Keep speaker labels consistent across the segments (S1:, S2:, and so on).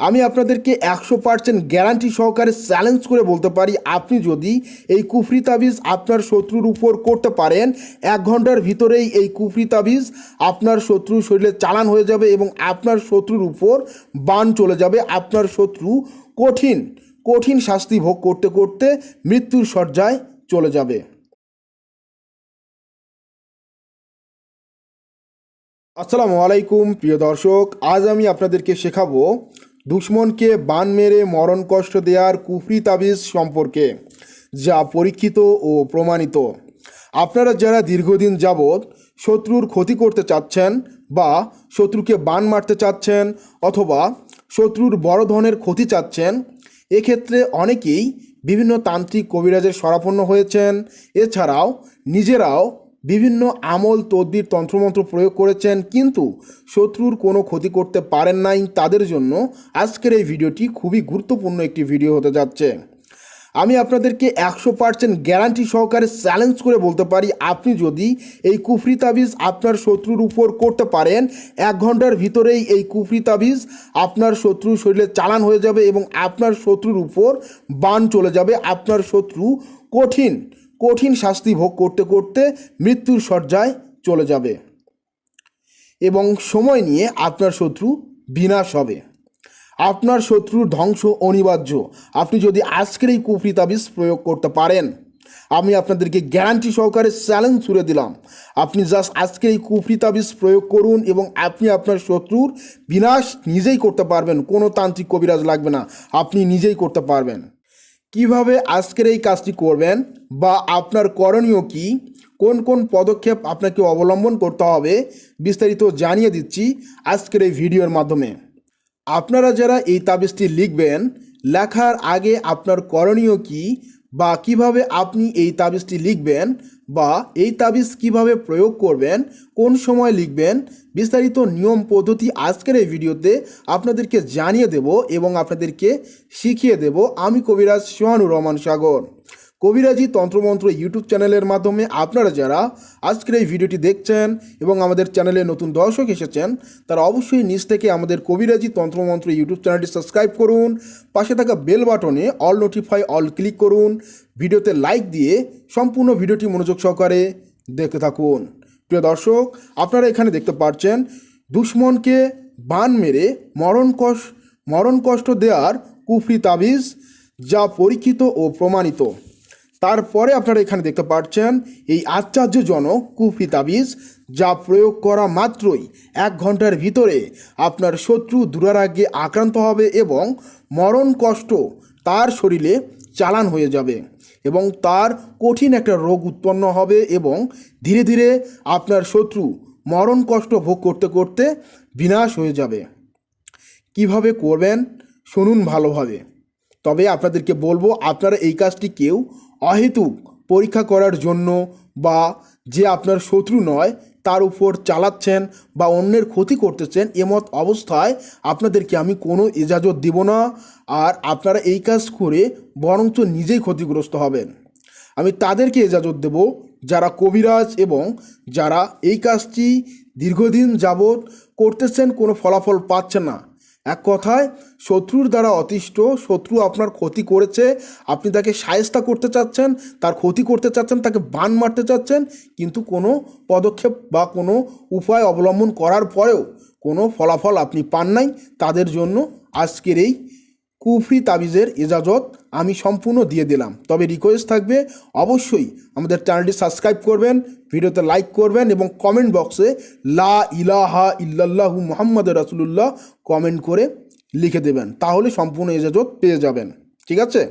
S1: আমি আপনাদেরকে একশো পার্সেন্ট গ্যারান্টি সহকারে চ্যালেঞ্জ করে বলতে পারি, আপনি যদি এই কুফরি তাবিজ আপনার শত্রুর উপর করতে পারেন, এক ঘণ্টার ভিতরেই এই কুফরি তাবিজ আপনার শত্রুর শরীরে চালান হয়ে যাবে এবং আপনার শত্রুর উপর বান চলে যাবে। আপনার শত্রু কঠিন কঠিন শাস্তি ভোগ করতে করতে মৃত্যুর শয্যায় চলে যাবে। আসসালামু আলাইকুম, প্রিয় দর্শক, আজ আমি আপনাদেরকে শেখাবো দুশ্মনকে বান মেরে মরণ কষ্ট দেওয়ার কুফরি তাবিজ সম্পর্কে, যা পরীক্ষিত ও প্রমাণিত। আপনারা যারা দীর্ঘদিন যাবৎ শত্রুর ক্ষতি করতে চাচ্ছেন বা শত্রুকে বান মারতে চাচ্ছেন অথবা শত্রুর বড় ধরনের ক্ষতি চাচ্ছেন, এক্ষেত্রে অনেকেই বিভিন্ন তান্ত্রিক কবিরাজের শরাপন্ন হয়েছেন। এছাড়াও নিজেরাও বিভিন্ন আমল, তদ্বির, তন্ত্রমন্ত্র প্রয়োগ করেছেন, কিন্তু শত্রুর কোনো ক্ষতি করতে পারেন নাই। তাদের জন্য আজকের এই ভিডিওটি খুবই গুরুত্বপূর্ণ একটি ভিডিও হতে যাচ্ছে। আমি আপনাদেরকে একশো পার্সেন্ট গ্যারান্টি সহকারে চ্যালেঞ্জ করে বলতে পারি, আপনি যদি এই কুফরি তাবিজ আপনার শত্রুর উপর করতে পারেন, এক ঘণ্টার ভিতরেই এই কুফরি তাবিজ আপনার শত্রুর শরীরে চালান হয়ে যাবে এবং আপনার শত্রুর উপর বান চলে যাবে। আপনার শত্রু কঠিন। কঠিন শাস্তি ভোগ করতে করতে মৃত্যুর শয্যায় চলে যাবে। এবং সময় নিয়ে আপনার শত্রু বিনাশ হবে। আপনার শত্রুর ধ্বংস অনিবার্য। আপনি যদি আজকের এই কুফরি প্রয়োগ করতে পারেন, আমি আপনাদেরকে গ্যারান্টি সহকারে চ্যালেঞ্জ ছুড়ে দিলাম। আপনি জাস্ট আজকের এই কুফরি তাবিজ প্রয়োগ করুন এবং আপনি আপনার শত্রুর বিনাশ নিজেই করতে পারবেন। কোনো তান্ত্রিক কবিরাজ লাগবে না। আপনি নিজেই করতে পারবেন। কীভাবে আজকের এই কাজটি করবেন বা আপনার করণীয় কি, কোন কোন পদক্ষেপ আপনাকে অবলম্বন করতে হবে, বিস্তারিত জানিয়ে দিচ্ছি আজকের এই ভিডিওর মাধ্যমে। আপনারা যারা এই তাবিজটি লিখবেন, লেখার আগে আপনার করণীয় কি বা কীভাবে আপনি এই তাবিজটি লিখবেন বা এই তাবিজ কীভাবে প্রয়োগ করবেন, কোন সময় লিখবেন, বিস্তারিত নিয়ম পদ্ধতি আজকের এই ভিডিওতে আপনাদেরকে জানিয়ে দেব এবং আপনাদেরকে শিখিয়ে দেব। আমি কবিরাজ সোহানুর রহমান সাগর। কবিরাজি তন্ত্রমন্ত্র ইউটিউব চ্যানেলের মাধ্যমে আপনারা যারা আজকের এই ভিডিওটি দেখছেন এবং আমাদের চ্যানেলে নতুন দর্শক এসেছেন, তারা অবশ্যই নিচ থেকে আমাদের কবিরাজি তন্ত্রমন্ত্র ইউটিউব চ্যানেলটি সাবস্ক্রাইব করুন, পাশে থাকা বেল বাটনে অল নোটিফাই অল ক্লিক করুন, ভিডিওতে লাইক দিয়ে সম্পূর্ণ ভিডিওটি মনোযোগ সহকারে দেখতে থাকুন। প্রিয় দর্শক, আপনারা এখানে দেখতে পাচ্ছেন, দুশ্মনকে বান মেরে মরণ কষ্ট মরণ কষ্ট দেওয়ার কুফরি তাবিজ যা পরীক্ষিত ও প্রমাণিত। তারপরে আপনারা এখানে দেখতে পাচ্ছেন এই আশ্চর্যজনক কুফরি তাবিজ, যা প্রয়োগ করা মাত্রই এক ঘণ্টার ভিতরে আপনার শত্রু দুরারাগ্যে আক্রান্ত হবে এবং মরণ কষ্ট তার শরীরে চালান হয়ে যাবে এবং তার কঠিন একটা রোগ উৎপন্ন হবে এবং ধীরে ধীরে আপনার শত্রু মরণ কষ্ট ভোগ করতে করতে বিনাশ হয়ে যাবে। কীভাবে করবেন? শুনুন ভালোভাবে। তবে আপনাদেরকে বলব, আপনারা এই কাজটি কেউ অহেতুক পরীক্ষা করার জন্য বা যে আপনার শত্রু নয়, তার উপর চালাচ্ছেন বা অন্যের ক্ষতি করতেছেন এমত অবস্থায় আপনাদেরকে আমি কোনো ইজাজত দিব না। আর আপনারা এই কাজ করে বরঞ্চ নিজেই ক্ষতিগ্রস্ত হবেন। আমি তাদেরকে ইজাজত দেব, যারা কবিরাজ এবং যারা এই কাজটি দীর্ঘদিন যাবৎ করতেছেন, কোনো ফলাফল পাচ্ছেন না। এক কথায়, শত্রুর দ্বারা অতিষ্ঠ, শত্রু আপনার ক্ষতি করেছে, আপনি তাকে সায়স্তা করতে চাচ্ছেন, তার ক্ষতি করতে চাচ্ছেন, তাকে বান মারতে চাচ্ছেন, কিন্তু কোনো পদক্ষেপ বা কোনো উপায় অবলম্বন করার পরেও কোনো ফলাফল আপনি পান নাই। তাদের জন্য আজকের এই কুফরি তাবিজের ইজাজত আমি সম্পূর্ণ দিয়ে দিলাম। তবে রিকোয়েস্ট থাকবে, অবশ্যই আমাদের চ্যানেলটি সাবস্ক্রাইব করবেন, ভিডিওতে লাইক করবেন এবং কমেন্ট বক্সে লা ইলাহা ইল্লাল্লাহু মুহাম্মদ রাসুলুল্লাহ কমেন্ট করে লিখে দেবেন। তাহলে সম্পূর্ণ ইজাজত পেয়ে যাবেন। ঠিক আছে?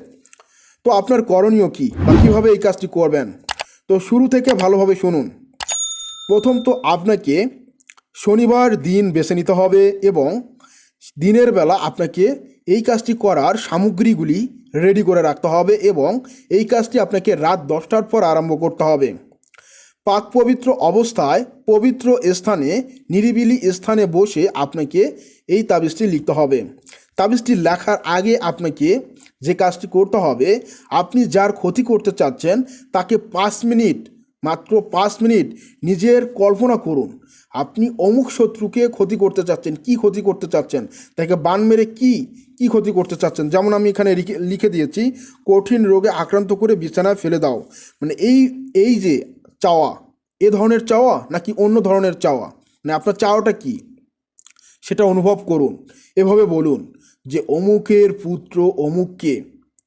S1: তো আপনার করণীয় কী বা কীভাবে এই কাজটি করবেন? তো শুরু থেকে ভালোভাবে শুনুন। প্রথম তো আপনাকে শনিবার দিন বেছে নিতে হবে এবং দিনের বেলা আপনাকে এই কাজটি করার সামগ্রীগুলি রেডি করে রাখতে হবে এবং এই কাজটি আপনাকে রাত দশটার পর আরম্ভ করতে হবে। পাক পবিত্র অবস্থায় পবিত্র স্থানে, নিরিবিলি স্থানে বসে আপনাকে এই তাবিজটি লিখতে হবে। তাবিজটি লেখার আগে আপনাকে যে কাজটি করতে হবে, আপনি যার ক্ষতি করতে চাচ্ছেন তাকে পাঁচ মিনিট মাত্র পাঁচ মিনিট নিজের কল্পনা করুন। আপনি অমুক শত্রুকে ক্ষতি করতে চাচ্ছেন, কি ক্ষতি করতে চাচ্ছেন, তাকে বান মেরে কি কি ক্ষতি করতে চাচ্ছেন? যেমন আমি এখানে লিখে- দিয়েছি, কঠিন রোগে আক্রান্ত করে বিছানায় ফেলে দাও। মানে এই এই যে চাওয়া, এ ধরনের চাওয়া নাকি অন্য ধরনের চাওয়া? মানে আপনার চাওয়াটা কি? সেটা অনুভব করুন। এভাবে বলুন যে, অমুকের পুত্র অমুককে,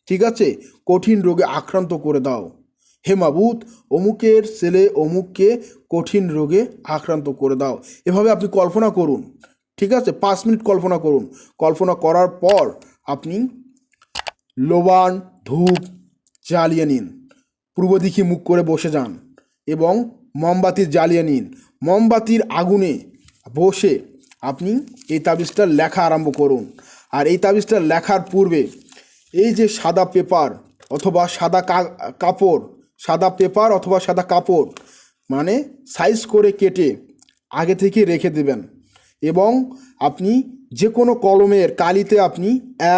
S1: ঠিক আছে? কঠিন রোগে আক্রান্ত করে দাও। হে মাবুত অমুকের ছেলে অমুককে কঠিন রোগে আক্রান্ত করে দাও। এভাবে আপনি কল্পনা করুন, ঠিক আছে? পাঁচ মিনিট কল্পনা করুন। কল্পনা করার পর আপনি লোবান ধূপ জ্বালিয়ে নিন। পূর্ব দিকে মুখ করে বসে যান এবং মোমবাতি জ্বালিয়ে নিন। মোমবাতির আগুনে বসে আপনি এই তাবিজটা লেখা আরম্ভ করুন। আর এই তাবিজটা লেখার পূর্বে এই যে সাদা পেপার অথবা সাদা কাপড় সাদা পেপার অথবা সাদা কাপড় মানে সাইজ করে কেটে আগে থেকে রেখে দেবেন। এবং আপনি যে কোনো কলমের কালিতে আপনি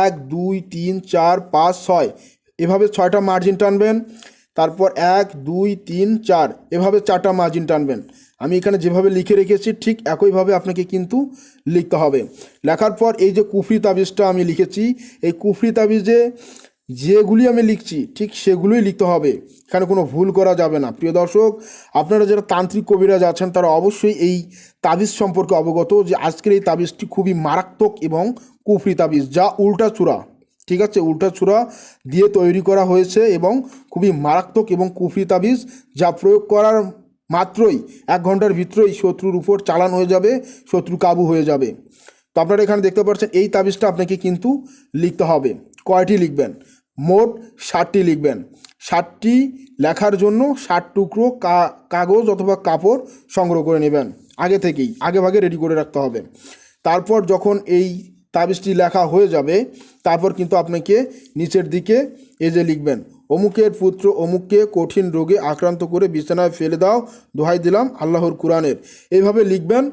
S1: এক, দুই, তিন, চার, পাঁচ, ছয়, এভাবে ছয়টা মার্জিন টানবেন, তারপর এক, দুই, তিন, চার, এভাবে চারটা মার্জিন টানবেন। আমি এখানে যেভাবে লিখে রেখেছি ঠিক একইভাবে আপনাকে কিন্তু লিখতে হবে। লেখার পর এই যে কুফরি তাবিজটা আমি লিখেছি, এই কুফরি তাবিজে যেগুলি আমি লিখছি, ঠিক সেগুলোই লিখতে হবে। এখানে কোনো ভুল করা যাবে না। প্রিয় দর্শক, আপনারা যারা তান্ত্রিক কবিরাজ আছেন, তারা অবশ্যই এই তাবিজ সম্পর্কে অবগত যে আজকের এই তাবিজটি খুবই মারাত্মক এবং কুফরি তাবিজ, যা উল্টা চূড়া। ঠিক আছে, উল্টা চূড়া দিয়ে তৈরি করা হয়েছে এবং খুবই মারাত্মক এবং কুফরি তাবিজ, যা প্রয়োগ করার মাত্রই এক ঘণ্টার ভিতরেই শত্রুর উপর চালান হয়ে যাবে, শত্রু কাবু হয়ে যাবে। তো আপনারা এখানে দেখতে পাচ্ছেন, এই তাবিজটা আপনাকে কিন্তু লিখতে হবে। কয়টি লিখবেন? মোট ষাটটি লিখবেন। ষাটটি লেখার জন্য ষাট টুকরো কাগজ অথবা কাপড় সংগ্রহ করে নেবেন। আগে থেকেই, আগে ভাগে রেডি করে রাখতে হবে। তারপর যখন এই তাবিজটি লেখা হয়ে যাবে, তারপর কিন্তু আপনাকে নিচের দিকে এই যে লিখবেন, অমুকের পুত্র অমুককে কঠিন রোগে আক্রান্ত করে বিছানায় ফেলে দাও, দোহাই দিলাম আল্লাহর কোরআনের। এইভাবে লিখবেন।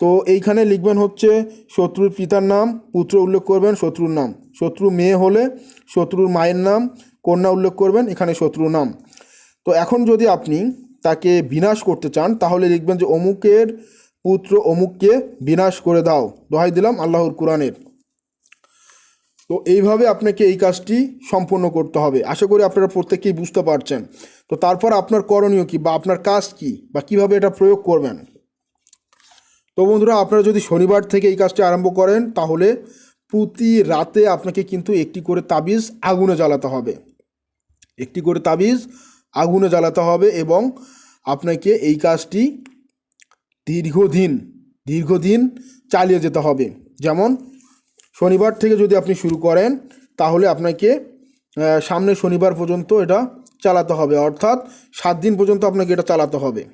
S1: তো এইখানে লিখবেন হচ্ছে শত্রুর পিতার নাম, পুত্র উল্লেখ করবেন, শত্রুর নাম। শত্রু মেয়ে হলে শত্রুর মায়ের নাম, কন্যা উল্লেখ করবেন, এখানে শত্রুর নাম। তো এখন যদি আপনি তাকে বিনাশ করতে চান, তাহলে লিখবেন যে অমুকের পুত্র অমুককে বিনাশ করে দাও। দোহাই দিলাম আল্লাহর কোরআনের। তো এইভাবে আপনাকে এই কাজটি সম্পূর্ণ করতে হবে। আশা করি আপনারা প্রত্যেকেই বুঝতে পারছেন। তো তারপর আপনার করণীয় কি বা আপনার কাজ কি বা কীভাবে এটা প্রয়োগ করবেন? তো বন্ধুরা, আপনারা যদি শনিবার থেকে এই কাজটি আরম্ভ করেন, তাহলে প্রতি রাতে আপনাকে কিন্তু একটি করে তাবিজ আগুনে জ্বালাতে হবে। একটি করে তাবিজ আগুনে জ্বালাতে হবে এবং আপনাকে এই কাজটি দীর্ঘদিন দীর্ঘদিন চালিয়ে যেতে হবে। যেমন শনিবার থেকে যদি আপনি শুরু করেন তাহলে আপনাকে আহ, সামনের শনিবার পর্যন্ত এটা চালাতে হবে। অর্থাৎ সাত দিন পর্যন্ত আপনাকে এটা চালাতে হবে।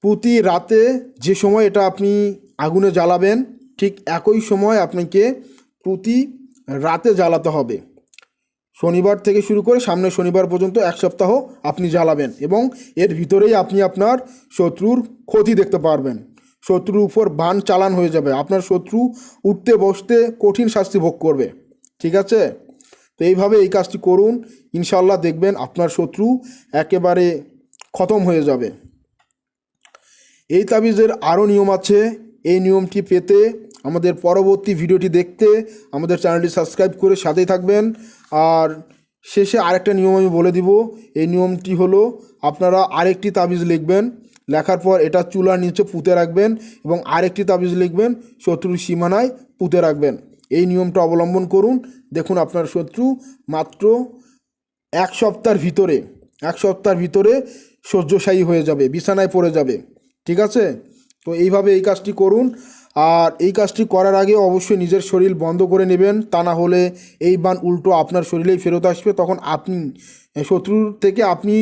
S1: প্রতি রাতে যে সময় এটা আপনি আগুনে জ্বালাবেন ঠিক একই সময় আপনাকে প্রতি রাতে জ্বালাতে হবে। শনিবার থেকে শুরু করে সামনের শনিবার পর্যন্ত এক সপ্তাহ আপনি জ্বালাবেন এবং এর ভিতরেই আপনি আপনার শত্রুর ক্ষতি দেখতে পারবেন। শত্রুর উপর বান চালান হয়ে যাবে। আপনার শত্রু উঠতে বসতে কঠিন শাস্তি ভোগ করবে। ঠিক আছে? তো এইভাবে এই কাজটি করুন। ইনশাল্লাহ দেখবেন আপনার শত্রু একেবারে খতম হয়ে যাবে। এই তাবিজের আরও নিয়ম আছে। এই নিয়মটি পেতে আমাদের পরবর্তী ভিডিওটি দেখতে আমাদের চ্যানেলটি সাবস্ক্রাইব করে সাথেই থাকবেন। আর শেষে আরেকটা নিয়ম আমি বলে দিব, এই নিয়মটি হলো আপনারা আরেকটি তাবিজ লিখবেন, লেখার পর এটা চুলার নিচে পুঁতে রাখবেন এবং আরেকটি তাবিজ লিখবেন, শত্রুর সীমানায় পুঁতে রাখবেন। এই নিয়মটা অবলম্বন করুন। দেখুন আপনার শত্রু মাত্র এক সপ্তাহের ভিতরে, এক সপ্তাহের ভিতরে শয্যশায়ী হয়ে যাবে, বিছানায় পড়ে যাবে। ঠিক আছে? তো এইভাবে এই কাজটি করুন। আর এই কাজটি করার আগে অবশ্যই নিজের শরীর বন্ধ করে নেবেন। তা না হলে এই বান উল্টো আপনার শরীরেই ফেরত আসবে। তখন আপনি, শত্রুর থেকে আপনি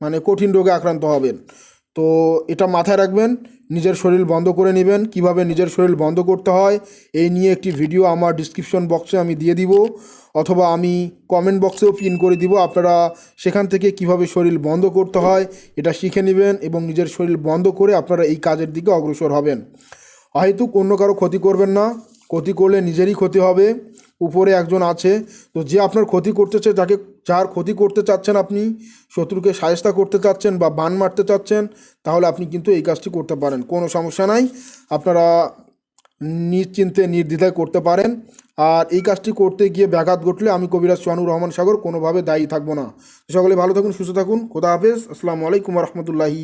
S1: মানে কঠিন রোগে আক্রান্ত হবেন। তো এটা মাথায় রাখবেন, নিজের শরীর বন্ধ করে নেবেন। কীভাবে নিজের শরীর বন্ধ করতে হয়, এই নিয়ে একটি ভিডিও আমার ডিসক্রিপশন বক্সে আমি দিয়ে দিব। অথবা আমি কমেন্ট বক্সেও পিন করে দিব। আপনারা সেখান থেকে কীভাবে শরীর বন্ধ করতে হয়, এটা শিখে নেবেন এবং নিজের শরীর বন্ধ করে আপনারা এই কাজের দিকে অগ্রসর হবেন। অহেতুক অন্য কারও ক্ষতি করবেন না। ক্ষতি করলে নিজেরই ক্ষতি হবে। উপরে একজন আছে। তো যে আপনার ক্ষতি করতেছে যাকে যার ক্ষতি করতে চাচ্ছেন আপনি, শত্রুকে সায়স্তা করতে চাচ্ছেন বা বান মারতে চাচ্ছেন, তাহলে আপনি কিন্তু এই কাজটি করতে পারেন। কোনো সমস্যা নাই। আপনারা নিশ্চিন্তে, নির্দ্বিধায় করতে পারেন। আর এই কাজটি করতে গিয়ে ব্যাঘাত ঘটলে আমি কবিরাজ সোহানুর রহমান সাগর কোনোভাবে দায়ী থাকব না। সকলে ভালো থাকুন, সুস্থ থাকুন। খোদা হাফেজ। আসসালামু আলাইকুম রহমতুল্লাহি